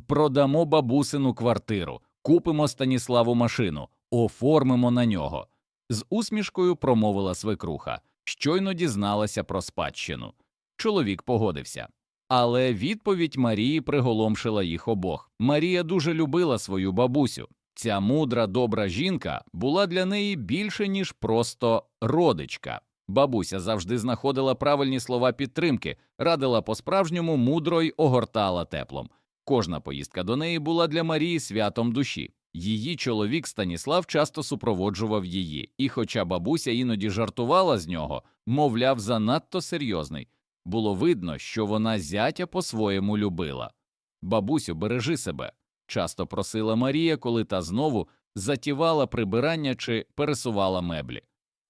Продамо бабусину квартиру, купимо Станіславу машину, оформимо на нього. З усмішкою промовила свекруха, щойно дізналася про спадщину. Чоловік погодився. Але відповідь Марії приголомшила їх обох. Марія дуже любила свою бабусю. Ця мудра, добра жінка була для неї більше, ніж просто родичка. Бабуся завжди знаходила правильні слова підтримки, радила по-справжньому мудро й огортала теплом. Кожна поїздка до неї була для Марії святом душі. Її чоловік Станіслав часто супроводжував її, і, хоча бабуся іноді жартувала з нього, мовляв, занадто серйозний, було видно, що вона зятя по-своєму любила. Бабусю, бережи себе, часто просила Марія, коли та знову затівала прибирання чи пересувала меблі.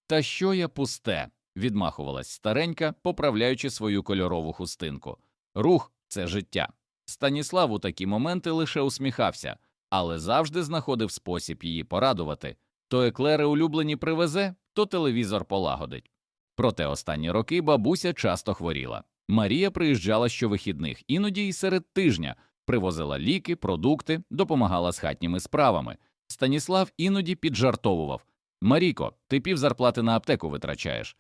Та що я пусте, відмахувалась старенька, поправляючи свою кольорову хустинку. Рух це життя. Станіслав у такі моменти лише усміхався, але завжди знаходив спосіб її порадувати то еклери улюблені привезе, то телевізор полагодить. Проте останні роки бабуся часто хворіла. Марія приїжджала щовихідних, іноді й серед тижня, привозила ліки, продукти, допомагала з хатніми справами. Станіслав іноді піджартовував Маріко, ти пів зарплати на аптеку витрачаєш.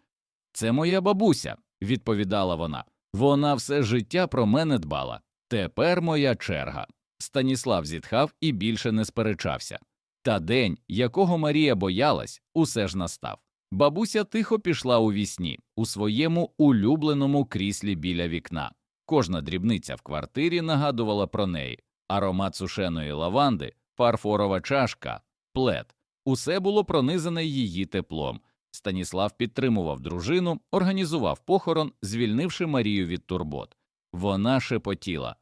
Це моя бабуся, відповідала вона. Вона все життя про мене дбала. Тепер моя черга. Станіслав зітхав і більше не сперечався. Та день, якого Марія боялась, усе ж настав. Бабуся тихо пішла у вісні, у своєму улюбленому кріслі біля вікна. Кожна дрібниця в квартирі нагадувала про неї аромат сушеної лаванди, фарфорова чашка, плед. Усе було пронизане її теплом. Станіслав підтримував дружину, організував похорон, звільнивши Марію від турбот. Вона шепотіла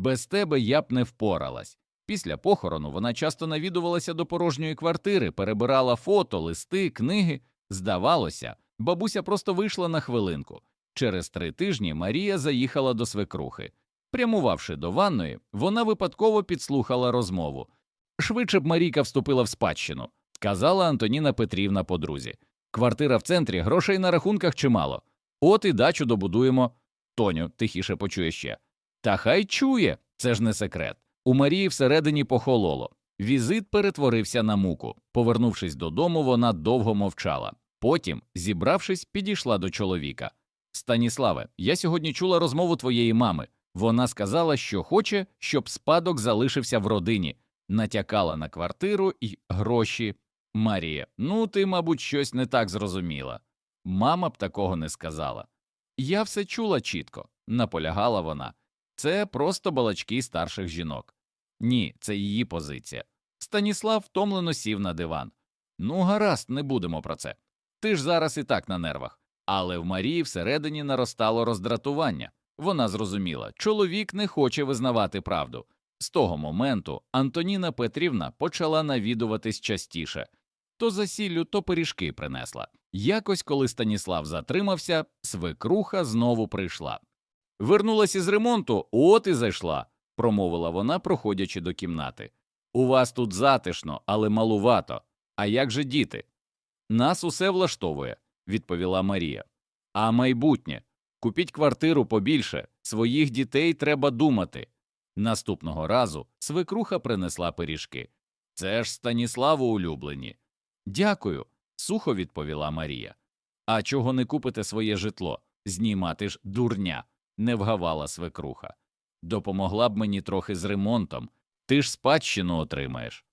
без тебе я б не впоралась. Після похорону вона часто навідувалася до порожньої квартири, перебирала фото, листи, книги. Здавалося, бабуся просто вийшла на хвилинку. Через три тижні Марія заїхала до свекрухи. Прямувавши до ванної, вона випадково підслухала розмову. Швидше б Марійка вступила в спадщину, сказала Антоніна Петрівна подрузі. Квартира в центрі, грошей на рахунках чимало. От і дачу добудуємо. Тоню, тихіше почує ще. Та хай чує, це ж не секрет. У Марії всередині похололо. Візит перетворився на муку. Повернувшись додому, вона довго мовчала. Потім, зібравшись, підійшла до чоловіка. Станіславе, я сьогодні чула розмову твоєї мами. Вона сказала, що хоче, щоб спадок залишився в родині, натякала на квартиру і гроші. Марія, ну ти, мабуть, щось не так зрозуміла. Мама б такого не сказала. Я все чула чітко, наполягала вона. Це просто балачки старших жінок. Ні, це її позиція. Станіслав втомлено сів на диван. Ну, гаразд, не будемо про це. Ти ж зараз і так на нервах. Але в Марії всередині наростало роздратування. Вона зрозуміла, чоловік не хоче визнавати правду. З того моменту Антоніна Петрівна почала навідуватись частіше то засіллю, то пиріжки принесла. Якось, коли Станіслав затримався, свекруха знову прийшла. Вернулась із ремонту, от і зайшла, промовила вона, проходячи до кімнати. У вас тут затишно, але малувато. А як же діти? Нас усе влаштовує, відповіла Марія. А майбутнє купіть квартиру побільше, своїх дітей треба думати. Наступного разу свекруха принесла пиріжки. Це ж Станіславу улюблені. Дякую, сухо відповіла Марія. А чого не купите своє житло? Знімати ж дурня, не вгавала свекруха. Допомогла б мені трохи з ремонтом, ти ж спадщину отримаєш.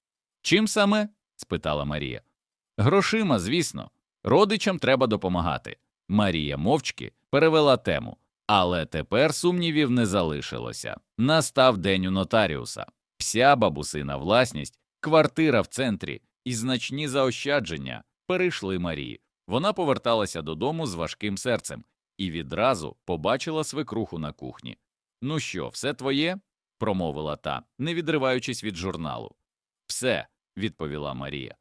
Чим саме? спитала Марія. Грошима, звісно, родичам треба допомагати. Марія мовчки перевела тему, але тепер сумнівів не залишилося. Настав день у нотаріуса. Вся бабусина власність, квартира в центрі і значні заощадження перейшли Марії. Вона поверталася додому з важким серцем і відразу побачила свекруху на кухні. Ну що, все твоє? промовила та, не відриваючись від журналу. Все, відповіла Марія.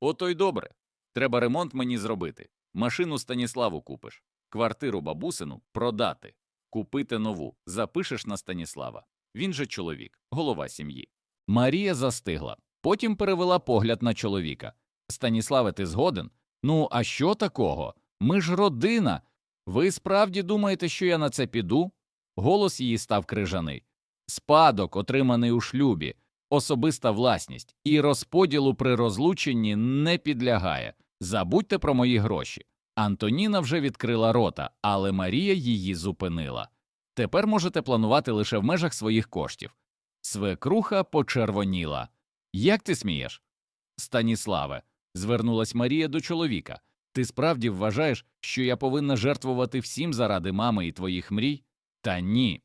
Ото й добре. Треба ремонт мені зробити. Машину Станіславу купиш, квартиру бабусину продати, купити нову, запишеш на Станіслава. Він же чоловік, голова сім'ї. Марія застигла, потім перевела погляд на чоловіка. Станіславе, ти згоден? Ну, а що такого? Ми ж родина. Ви справді думаєте, що я на це піду? Голос її став крижаний. спадок, отриманий у шлюбі, особиста власність і розподілу при розлученні не підлягає. Забудьте про мої гроші. Антоніна вже відкрила рота, але Марія її зупинила. Тепер можете планувати лише в межах своїх коштів. Свекруха почервоніла. Як ти смієш? Станіславе, звернулась Марія до чоловіка. Ти справді вважаєш, що я повинна жертвувати всім заради мами і твоїх мрій? Та ні.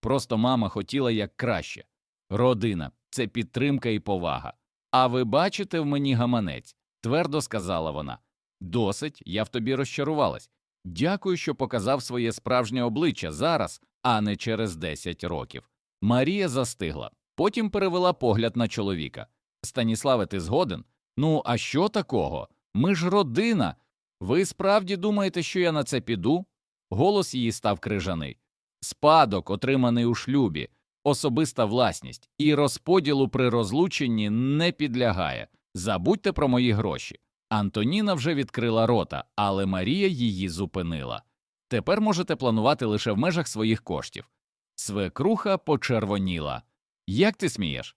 Просто мама хотіла як краще. Родина це підтримка і повага. А ви бачите в мені гаманець, твердо сказала вона. Досить, я в тобі розчарувалась. Дякую, що показав своє справжнє обличчя зараз, а не через 10 років. Марія застигла, потім перевела погляд на чоловіка. Станіславе, ти згоден? Ну, а що такого? Ми ж родина. Ви справді думаєте, що я на це піду? Голос її став крижаний. Спадок, отриманий у шлюбі, особиста власність і розподілу при розлученні не підлягає. Забудьте про мої гроші. Антоніна вже відкрила рота, але Марія її зупинила. Тепер можете планувати лише в межах своїх коштів. Свекруха почервоніла. Як ти смієш?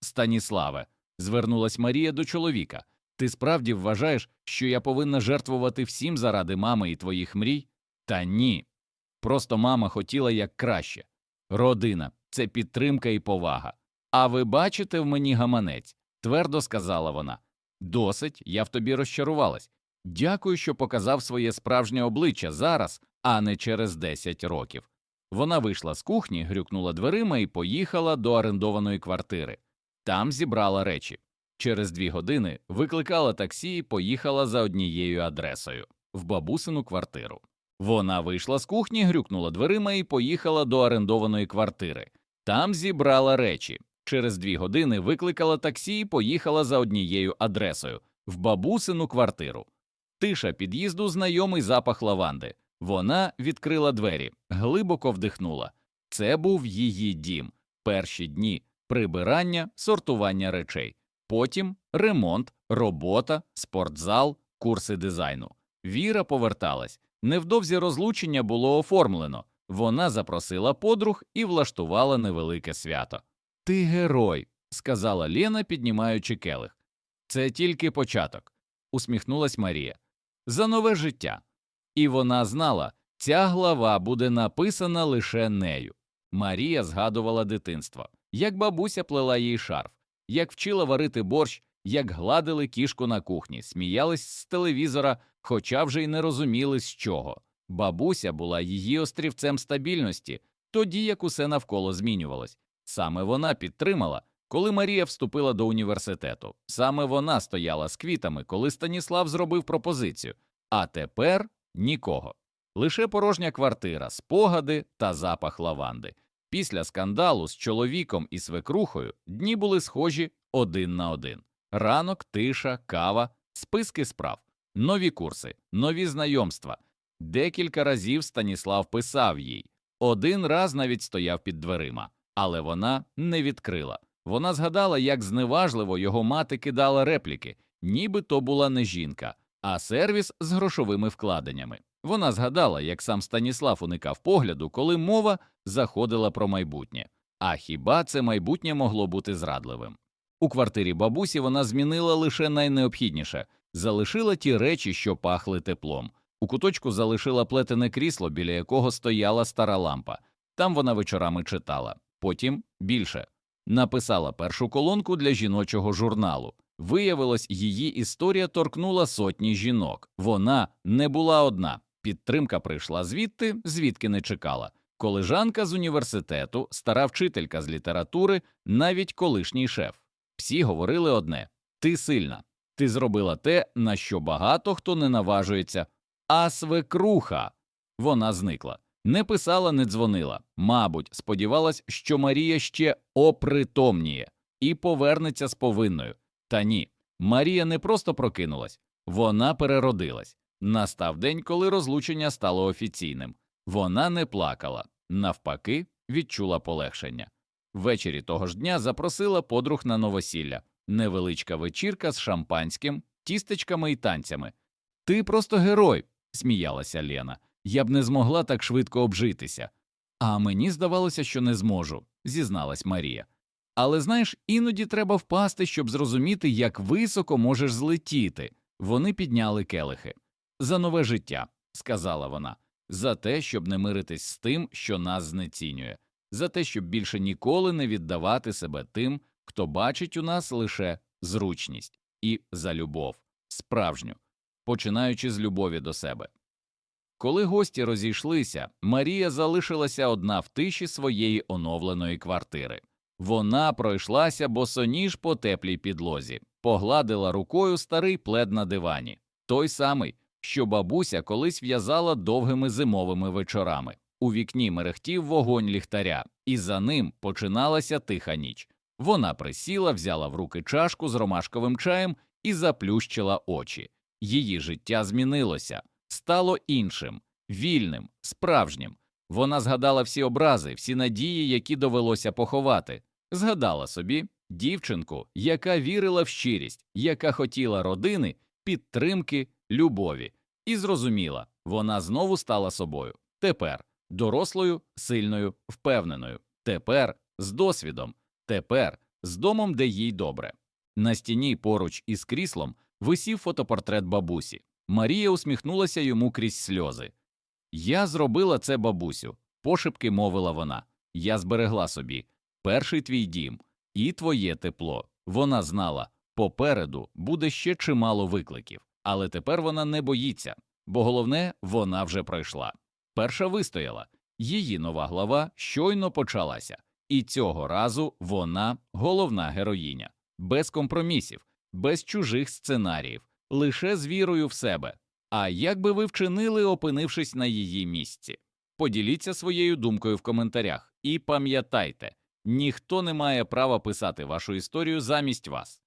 Станіславе, звернулась Марія до чоловіка. Ти справді вважаєш, що я повинна жертвувати всім заради мами і твоїх мрій? Та ні. Просто мама хотіла як краще. Родина це підтримка і повага. А ви бачите в мені гаманець, твердо сказала вона. Досить, я в тобі розчарувалась. Дякую, що показав своє справжнє обличчя зараз, а не через 10 років. Вона вийшла з кухні, грюкнула дверима і поїхала до орендованої квартири. Там зібрала речі. Через дві години викликала таксі і поїхала за однією адресою в бабусину квартиру. Вона вийшла з кухні, грюкнула дверима і поїхала до орендованої квартири. Там зібрала речі. Через дві години викликала таксі і поїхала за однією адресою в бабусину квартиру. Тиша під'їзду, знайомий запах лаванди. Вона відкрила двері, глибоко вдихнула. Це був її дім. Перші дні прибирання, сортування речей, потім ремонт, робота, спортзал, курси дизайну. Віра поверталась. Невдовзі розлучення було оформлено. Вона запросила подруг і влаштувала невелике свято. Ти герой, сказала Лена, піднімаючи келих. Це тільки початок, усміхнулась Марія. За нове життя. І вона знала, ця глава буде написана лише нею. Марія згадувала дитинство, як бабуся плела їй шарф, як вчила варити борщ, як гладили кішку на кухні, сміялись з телевізора, хоча вже й не розуміли з чого. Бабуся була її острівцем стабільності, тоді як усе навколо змінювалось. Саме вона підтримала, коли Марія вступила до університету. Саме вона стояла з квітами, коли Станіслав зробив пропозицію. А тепер нікого. Лише порожня квартира, спогади та запах лаванди. Після скандалу з чоловіком і свекрухою дні були схожі один на один. Ранок, тиша, кава, списки справ, нові курси, нові знайомства. Декілька разів Станіслав писав їй. Один раз навіть стояв під дверима, але вона не відкрила. Вона згадала, як зневажливо його мати кидала репліки, ніби то була не жінка, а сервіс з грошовими вкладеннями. Вона згадала, як сам Станіслав уникав погляду, коли мова заходила про майбутнє. А хіба це майбутнє могло бути зрадливим? У квартирі бабусі вона змінила лише найнеобхідніше залишила ті речі, що пахли теплом. У куточку залишила плетене крісло, біля якого стояла стара лампа. Там вона вечорами читала. Потім більше написала першу колонку для жіночого журналу. Виявилось, її історія торкнула сотні жінок. Вона не була одна. Підтримка прийшла звідти, звідки не чекала. Колежанка з університету, стара вчителька з літератури, навіть колишній шеф. Всі говорили одне ти сильна, ти зробила те, на що багато хто не наважується. А свекруха. Вона зникла. Не писала, не дзвонила. Мабуть, сподівалась, що Марія ще опритомніє і повернеться з повинною. Та ні, Марія не просто прокинулась, вона переродилась. Настав день, коли розлучення стало офіційним. Вона не плакала, навпаки, відчула полегшення. Ввечері того ж дня запросила подруг на новосілля, невеличка вечірка з шампанським, тістечками і танцями. Ти просто герой, сміялася Лена. Я б не змогла так швидко обжитися. А мені здавалося, що не зможу, зізналась Марія. Але знаєш, іноді треба впасти, щоб зрозуміти, як високо можеш злетіти. Вони підняли келихи. За нове життя, сказала вона, за те, щоб не миритись з тим, що нас знецінює, за те, щоб більше ніколи не віддавати себе тим, хто бачить у нас лише зручність, і за любов, справжню, починаючи з любові до себе. Коли гості розійшлися, Марія залишилася одна в тиші своєї оновленої квартири. Вона пройшлася босоніж по теплій підлозі, погладила рукою старий плед на дивані, той самий, що бабуся колись в'язала довгими зимовими вечорами. У вікні мерехтів вогонь ліхтаря, і за ним починалася тиха ніч. Вона присіла, взяла в руки чашку з ромашковим чаєм і заплющила очі. Її життя змінилося, стало іншим, вільним, справжнім. Вона згадала всі образи, всі надії, які довелося поховати. Згадала собі дівчинку, яка вірила в щирість, яка хотіла родини, підтримки, любові, і зрозуміла, вона знову стала собою. Тепер дорослою, сильною, впевненою. Тепер з досвідом. Тепер з домом, де їй добре. На стіні поруч із кріслом висів фотопортрет бабусі. Марія усміхнулася йому крізь сльози. Я зробила це, бабусю, пошепки мовила вона. Я зберегла собі перший твій дім і твоє тепло. Вона знала, попереду буде ще чимало викликів, але тепер вона не боїться, бо головне, вона вже пройшла. Перша вистояла, її нова глава щойно почалася, і цього разу вона головна героїня, без компромісів, без чужих сценаріїв, лише з вірою в себе. А як би ви вчинили, опинившись на її місці? Поділіться своєю думкою в коментарях і пам'ятайте, ніхто не має права писати вашу історію замість вас.